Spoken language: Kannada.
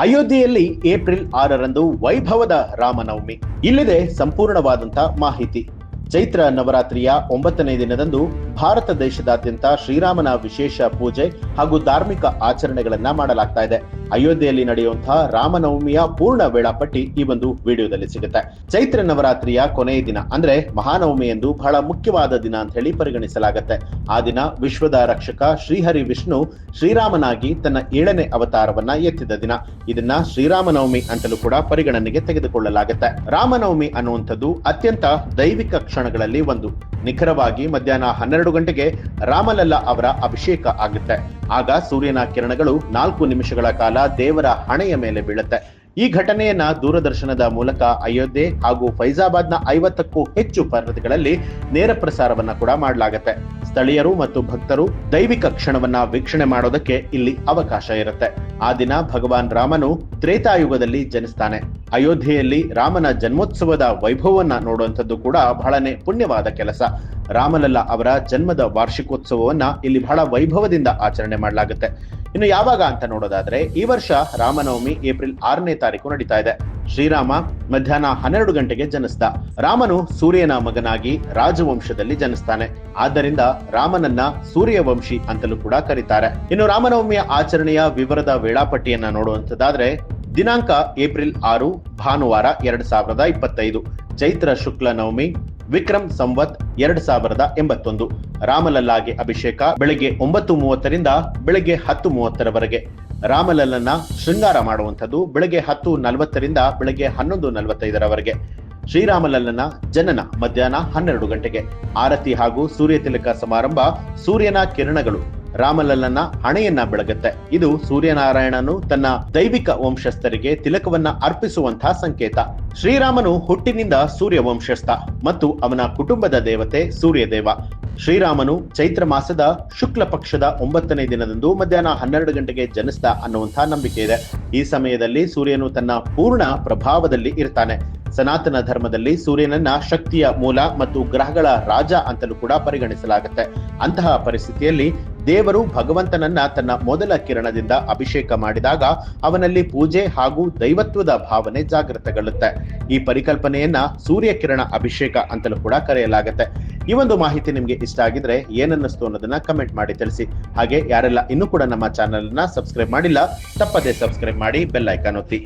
ಅಯೋಧ್ಯೆಯಲ್ಲಿ ಏಪ್ರಿಲ್ ಆರರಂದು ವೈಭವದ ರಾಮನವಮಿ. ಇಲ್ಲಿದೆ ಸಂಪೂರ್ಣವಾದಂತಹ ಮಾಹಿತಿ. ಚೈತ್ರ ನವರಾತ್ರಿಯ ಒಂಬತ್ತನೇ ದಿನದಂದು ಭಾರತ ದೇಶದಾದ್ಯಂತ ಶ್ರೀರಾಮನ ವಿಶೇಷ ಪೂಜೆ ಹಾಗೂ ಧಾರ್ಮಿಕ ಆಚರಣೆಗಳನ್ನ ಮಾಡಲಾಗ್ತಾ ಇದೆ. ಅಯೋಧ್ಯೆಯಲ್ಲಿ ನಡೆಯುವಂತಹ ರಾಮನವಮಿಯ ಪೂರ್ಣ ವೇಳಾಪಟ್ಟಿ ಈ ಒಂದು ವಿಡಿಯೋದಲ್ಲಿ ಸಿಗುತ್ತೆ. ಚೈತ್ರ ನವರಾತ್ರಿಯ ಕೊನೆಯ ದಿನ ಅಂದ್ರೆ ಮಹಾನವಮಿ ಎಂದು ಬಹಳ ಮುಖ್ಯವಾದ ದಿನ ಅಂತ ಹೇಳಿ ಪರಿಗಣಿಸಲಾಗುತ್ತೆ. ಆ ದಿನ ವಿಶ್ವದ ರಕ್ಷಕ ಶ್ರೀಹರಿ ವಿಷ್ಣು ಶ್ರೀರಾಮನಾಗಿ ತನ್ನ ಏಳನೇ ಅವತಾರವನ್ನ ಎತ್ತಿದ ದಿನ. ಇದನ್ನ ಶ್ರೀರಾಮನವಮಿ ಅಂತಲೂ ಕೂಡ ಪರಿಗಣನೆಗೆ ತೆಗೆದುಕೊಳ್ಳಲಾಗುತ್ತೆ. ರಾಮನವಮಿ ಅನ್ನುವಂಥದ್ದು ಅತ್ಯಂತ ದೈವಿಕ ಕ್ಷಣಗಳಲ್ಲಿ ಒಂದು. ನಿಖರವಾಗಿ ಮಧ್ಯಾಹ್ನ ಹನ್ನೆರಡು ಗಂಟೆಗೆ ರಾಮಲಲ್ಲ ಅವರ ಅಭಿಷೇಕ ಆಗುತ್ತೆ. ಆಗ ಸೂರ್ಯನ ಕಿರಣಗಳು ನಾಲ್ಕು ನಿಮಿಷಗಳ ಕಾಲ ದೇವರ ಹಣೆಯ ಮೇಲೆ ಬೀಳುತ್ತೆ. ಈ ಘಟನೆಯನ್ನ ದೂರದರ್ಶನದ ಮೂಲಕ ಅಯೋಧ್ಯೆ ಹಾಗೂ ಫೈಜಾಬಾದ್ನ ಐವತ್ತಕ್ಕೂ ಹೆಚ್ಚು ಪರ್ವತಗಳಲ್ಲಿ ನೇರ ಪ್ರಸಾರವನ್ನ ಕೂಡ ಮಾಡಲಾಗುತ್ತೆ. ಸ್ಥಳೀಯರು ಮತ್ತು ಭಕ್ತರು ದೈವಿಕ ಕ್ಷಣವನ್ನ ವೀಕ್ಷಣೆ ಮಾಡೋದಕ್ಕೆ ಇಲ್ಲಿ ಅವಕಾಶ ಇರುತ್ತೆ. ಆ ದಿನ ಭಗವಾನ್ ರಾಮನು ತ್ರೇತಾಯುಗದಲ್ಲಿ ಜನಿಸ್ತಾನೆ. ಅಯೋಧ್ಯೆಯಲ್ಲಿ ರಾಮನ ಜನ್ಮೋತ್ಸವದ ವೈಭವವನ್ನ ನೋಡುವಂಥದ್ದು ಕೂಡ ಬಹಳನೇ ಪುಣ್ಯವಾದ ಕೆಲಸ. ರಾಮಲಲ್ಲ ಅವರ ಜನ್ಮದ ವಾರ್ಷಿಕೋತ್ಸವವನ್ನ ಇಲ್ಲಿ ಬಹಳ ವೈಭವದಿಂದ ಆಚರಣೆ ಮಾಡಲಾಗುತ್ತೆ. ಇನ್ನು ಯಾವಾಗ ಅಂತ ನೋಡೋದಾದ್ರೆ ಈ ವರ್ಷ ರಾಮನವಮಿ ಏಪ್ರಿಲ್ ಆರನೇ ತಾರೀಕು ನಡೀತಾ ಇದೆ. ಶ್ರೀರಾಮ ಮಧ್ಯಾಹ್ನ ಹನ್ನೆರಡು ಗಂಟೆಗೆ ಜನಿಸ್ದ. ರಾಮನು ಸೂರ್ಯನ ಮಗನಾಗಿ ರಾಜವಂಶದಲ್ಲಿ ಜನಿಸ್ತಾನೆ. ಆದ್ದರಿಂದ ರಾಮನನ್ನ ಸೂರ್ಯವಂಶಿ ಅಂತಲೂ ಕೂಡ ಕರೀತಾರೆ. ಇನ್ನು ರಾಮನವಮಿಯ ಆಚರಣೆಯ ವಿವರದ ವೇಳಾಪಟ್ಟಿಯನ್ನ ನೋಡುವಂತದಾದ್ರೆ ದಿನಾಂಕ ಏಪ್ರಿಲ್ ಆರು ಭಾನುವಾರ ಎರಡ್ ಸಾವಿರದ ಇಪ್ಪತ್ತೈದು. ಚೈತ್ರ ಶುಕ್ಲ ನವಮಿ ವಿಕ್ರಮ್ ಸಂವತ್ ಎರಡ್ ಸಾವಿರದ ಎಂಬತ್ತೊಂದು. ರಾಮಲಲ್ಲಾಗೆ ಅಭಿಷೇಕ ಬೆಳಗ್ಗೆ ಒಂಬತ್ತು ಮೂವತ್ತರಿಂದ ಬೆಳಗ್ಗೆ ಹತ್ತು ಮೂವತ್ತರವರೆಗೆ. ರಾಮಲಲ್ಲನ ಶೃಂಗಾರ ಮಾಡುವಂಥದ್ದು ಬೆಳಗ್ಗೆ ಹತ್ತು ನಲವತ್ತರಿಂದ ಬೆಳಗ್ಗೆ ಹನ್ನೊಂದು ನಲವತ್ತೈದರವರೆಗೆ. ಶ್ರೀರಾಮಲಲ್ಲನ ಜನನ ಮಧ್ಯಾಹ್ನ ಹನ್ನೆರಡು ಗಂಟೆಗೆ. ಆರತಿ ಹಾಗೂ ಸೂರ್ಯ ತಿಲಕ ಸಮಾರಂಭ ಸೂರ್ಯನ ಕಿರಣಗಳು. ರಾಮಲಲ್ಲನ ಹಣೆಯನ್ನ ಬೆಳಗುತ್ತೆ. ಇದು ಸೂರ್ಯನಾರಾಯಣನು ತನ್ನ ದೈವಿಕ ವಂಶಸ್ಥರಿಗೆ ತಿಲಕವನ್ನ ಅರ್ಪಿಸುವಂತಹ ಸಂಕೇತ. ಶ್ರೀರಾಮನು ಹುಟ್ಟಿನಿಂದ ಸೂರ್ಯ ವಂಶಸ್ಥ ಮತ್ತು ಅವನ ಕುಟುಂಬದ ದೇವತೆ ಸೂರ್ಯದೇವ. ಶ್ರೀರಾಮನು ಚೈತ್ರ ಮಾಸದ ಶುಕ್ಲ ಪಕ್ಷದ ಒಂಬತ್ತನೇ ದಿನದಂದು ಮಧ್ಯಾಹ್ನ ಹನ್ನೆರಡು ಗಂಟೆಗೆ ಜನಿಸ್ತಾ ಅನ್ನುವಂತಹ ನಂಬಿಕೆ ಇದೆ. ಈ ಸಮಯದಲ್ಲಿ ಸೂರ್ಯನು ತನ್ನ ಪೂರ್ಣ ಪ್ರಭಾವದಲ್ಲಿ ಇರ್ತಾನೆ. ಸನಾತನ ಧರ್ಮದಲ್ಲಿ ಸೂರ್ಯನನ್ನ ಶಕ್ತಿಯ ಮೂಲ ಮತ್ತು ಗ್ರಹಗಳ ರಾಜ ಅಂತಲೂ ಕೂಡ ಪರಿಗಣಿಸಲಾಗುತ್ತೆ. ಅಂತಹ ಪರಿಸ್ಥಿತಿಯಲ್ಲಿ ದೇವರು ಭಗವಂತನನ್ನ ತನ್ನ ಮೊದಲ ಕಿರಣದಿಂದ ಅಭಿಷೇಕ ಮಾಡಿದಾಗ ಅವನಲ್ಲಿ ಪೂಜೆ ಹಾಗೂ ದೈವತ್ವದ ಭಾವನೆ ಜಾಗೃತಗೊಳ್ಳುತ್ತೆ. ಈ ಪರಿಕಲ್ಪನೆಯನ್ನ ಸೂರ್ಯ ಕಿರಣ ಅಭಿಷೇಕ ಅಂತಲೂ ಕೂಡ ಕರೆಯಲಾಗುತ್ತೆ. ಈ ಒಂದು ಮಾಹಿತಿ ನಿಮ್ಗೆ ಇಷ್ಟ ಆಗಿದ್ರೆ ಏನನ್ನಿಸ್ತು ಅನ್ನೋದನ್ನ ಕಮೆಂಟ್ ಮಾಡಿ ತಿಳಿಸಿ. ಹಾಗೆ ಯಾರೆಲ್ಲ ಇನ್ನೂ ಕೂಡ ನಮ್ಮ ಚಾನೆಲ್ ಸಬ್ಸ್ಕ್ರೈಬ್ ಮಾಡಿಲ್ಲ, ತಪ್ಪದೆ ಸಬ್ಸ್ಕ್ರೈಬ್ ಮಾಡಿ ಬೆಲ್ ಐಕಾನ್ ಒತ್ತಿ.